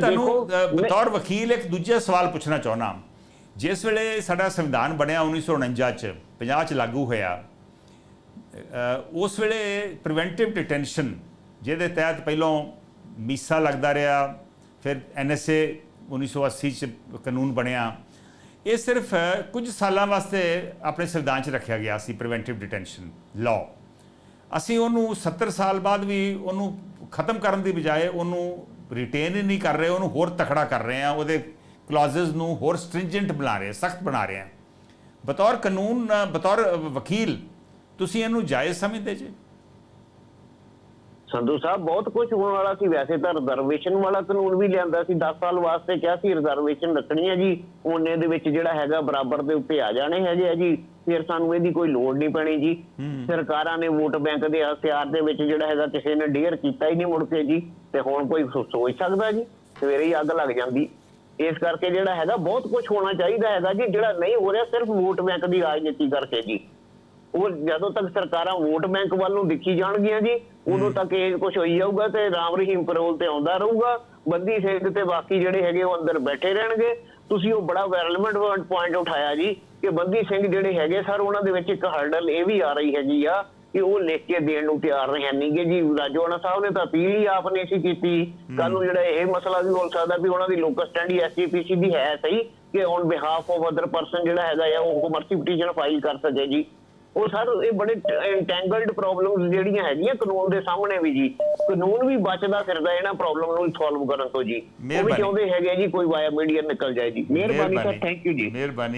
ਤੁਹਾਨੂੰ ਬਤੌਰ ਵਕੀਲ ਇੱਕ ਦੂਜਾ ਸਵਾਲ ਪੁੱਛਣਾ ਚਾਹੁੰਦਾ ਜਿਸ ਵੇਲੇ ਸਾਡਾ ਸੰਵਿਧਾਨ ਬਣਿਆ 1949 ਚ 50 ਚ ਲਾਗੂ ਹੋਇਆ ਉਸ ਵੇਲੇ ਪ੍ਰੀਵੈਂਟਿਵ ਡਿਟੈਂਸ਼ਨ ਜਿਹਦੇ ਤਹਿਤ ਪਹਿਲਾਂ ਮੀਸਾ ਲੱਗਦਾ ਰਿਹਾ ਫਿਰ ਐਨਐਸਏ 1980 ਚ ਕਾਨੂੰਨ ਬਣਿਆ। ਇਹ ਸਿਰਫ ਕੁਝ ਸਾਲਾਂ ਵਾਸਤੇ ਆਪਣੇ ਸੰਵਿਧਾਨ ਚ ਰੱਖਿਆ ਗਿਆ ਸੀ ਪ੍ਰੀਵੈਂਟਿਵ ਡਿਟੈਂਸ਼ਨ ਲਾਅ ਅਸੀਂ ਉਹਨੂੰ 70 ਸਾਲ ਬਾਅਦ ਵੀ ਉਹਨੂੰ ਖਤਮ ਕਰਨ ਦੀ ਬਜਾਏ ਉਹਨੂੰ ਰਿਟੇਨ ਹੀ ਨਹੀਂ ਕਰ ਰਹੇ, ਉਹਨੂੰ ਹੋਰ ਤਖੜਾ ਕਰ ਰਹੇ ਆ, ਉਹਦੇ ਕਲੌਜ਼ਸ ਨੂੰ ਹੋਰ ਸਟ੍ਰਿੰਜੈਂਟ ਬਣਾ ਰਹੇ ਸਖਤ ਬਣਾ ਰਹੇ ਆ। ਬਤੌਰ ਕਾਨੂੰਨ, ਬਤੌਰ ਵਕੀਲ, ਤੁਸੀਂ ਇਹਨੂੰ ਜਾਇਜ਼ ਸਮਝਦੇ ਜੇ? ਸੰਧੂ ਸਾਹਿਬ ਬਹੁਤ ਕੁਝ ਹੋਣ ਵਾਲਾ ਸੀ। ਵੈਸੇ ਤਾਂ ਰਿਜ਼ਰਵੇਸ਼ਨ ਵਾਲਾ ਕਾਨੂੰਨ ਵੀ ਲਿਆਂਦਾ ਸੀ। 10 ਸਾਲ ਵਾਸਤੇ ਕਿਹਾ ਸੀ ਰਿਜ਼ਰਵੇਸ਼ਨ ਰੱਖਣੀ ਹੈ ਜੀ। ਉਹਨੇ ਦੇ ਵਿੱਚ ਜਿਹੜਾ ਹੈਗਾ ਬਰਾਬਰ ਦੇ ਉੱਤੇ ਆ ਜਾਣੇ ਹੈਗੇ ਆ ਜੀ। ਫਿਰ ਸਾਨੂੰ ਇਹਦੀ ਕੋਈ ਲੋੜ ਨਹੀਂ ਪੈਣੀ ਜੀ। ਸਰਕਾਰਾਂ ਨੇ ਵੋਟ ਬੈਂਕ ਦੇ ਹਥਿਆਰ ਦੇ ਵਿੱਚ ਜਿਹੜਾ ਹੈਗਾ ਕਿਸੇ ਨੇ ਡੇਅਰ ਕੀਤਾ ਹੀ ਨਹੀਂ ਮੁੜ ਕੇ ਜੀ। ਤੇ ਹੁਣ ਕੋਈ ਸੋਚ ਸਕਦਾ ਜੀ। ਸਵੇਰੇ ਹੀ ਅੱਗ ਲੱਗ ਜਾਂਦੀ। ਇਸ ਕਰਕੇ ਜਿਹੜਾ ਹੈਗਾ ਬਹੁਤ ਕੁਝ ਹੋਣਾ ਚਾਹੀਦਾ ਹੈਗਾ ਜੀ। ਜਿਹੜਾ ਨਹੀਂ ਹੋ ਰਿਹਾ ਸਿਰਫ ਵੋਟ ਬੈਂਕ ਦੀ ਰਾਜਨੀਤੀ ਕਰਕੇ ਜੀ। ਉਹ ਜਦੋਂ ਤੱਕ ਸਰਕਾਰਾਂ ਵੋਟ ਬੈਂਕ ਵੱਲ ਨੂੰ ਦੇਖੀ ਜਾਣਗੀਆਂ ਜੀ ਉਦੋਂ ਤੱਕ ਇਹ ਕੁਝ ਹੋਈ ਜਾਊਗਾ ਤੇ ਰਾਮ ਰਹੀਮ ਪੈਰੋਲ ਤੇ ਆਉਂਦਾ ਰਹੂਗਾ। ਬੰਦੀ ਸਿੰਘ ਤੇ ਬਾਕੀ ਜਿਹੜੇ ਹੈਗੇ ਉਹ ਅੰਦਰ ਬੈਠੇ ਰਹਿਣਗੇ। ਤੁਸੀਂ ਉਹ ਬੜਾ ਰੈਲੇਵੈਂਟ ਪੁਆਇੰਟ ਉਠਾਇਆ ਜੀ ਕਿ ਬੰਦੀ ਸਿੰਘ ਜਿਹੜੇ ਹੈਗੇ ਸਰ ਉਹਨਾਂ ਦੇ ਵਿੱਚ ਇੱਕ ਹਰਡਲ ਇਹ ਵੀ ਆ ਰਹੀ ਹੈਗੀ ਆ ਕਿ ਉਹ ਲਿਖ ਕੇ ਦੇਣ ਨੂੰ ਤਿਆਰ ਨਹੀਂ ਨਹੀਂਗੇ ਜੀ ਰਾਜੋਆਣਾ ਸਾਹਿਬ ਨੇ ਤਾਂ ਅਪੀਲ ਹੀ ਆਪ ਨੇ ਸੀ ਕੀਤੀ। ਕੱਲ ਨੂੰ ਜਿਹੜਾ ਇਹ ਮਸਲਾ ਵੀ ਹੋ ਸਕਦਾ ਵੀ ਉਹਨਾਂ ਦੀ ਲੋਕਲ ਸਟੈਂਡੀ ਐਸਜੀਪੀਸੀ ਦੀ ਹੈ ਸਹੀ ਕਿ on behalf of other person ਜਿਹੜਾ ਹੈਗਾ ਆ ਉਹ ਮਰਸੀ ਪਟੀਸ਼ਨ ਫਾਈਲ ਕਰ ਸਕੇ ਜੀ। ਉਹ ਸਰ ਇਹ ਬੜੇ ਇੰਟੈਂਗਲਡ ਪ੍ਰੋਬਲਮਸ ਜਿਹੜੀਆਂ ਹੈਗੀਆਂ ਕਾਨੂੰਨ ਦੇ ਸਾਹਮਣੇ ਵੀ ਜੀ। ਕਾਨੂੰਨ ਵੀ ਬਚਦਾ ਫਿਰਦਾ ਇਹਨਾਂ ਪ੍ਰੋਬਲਮ ਨੂੰ ਸੋਲਵ ਕਰਨ ਤੋਂ ਜੀ। ਉਹ ਵੀ। ਚਾਹੁੰਦੇ ਹੈਗੇ ਜੀ ਕੋਈ ਵਾਇਆ ਮੀਡੀਆ ਨਿਕਲ ਜਾਏ ਜੀ। ਮਿਹਰਬਾਨੀ ਸਰ ਥੈਂਕ ਯੂ ਜੀ। ਮਿਹਰਬਾਨੀ।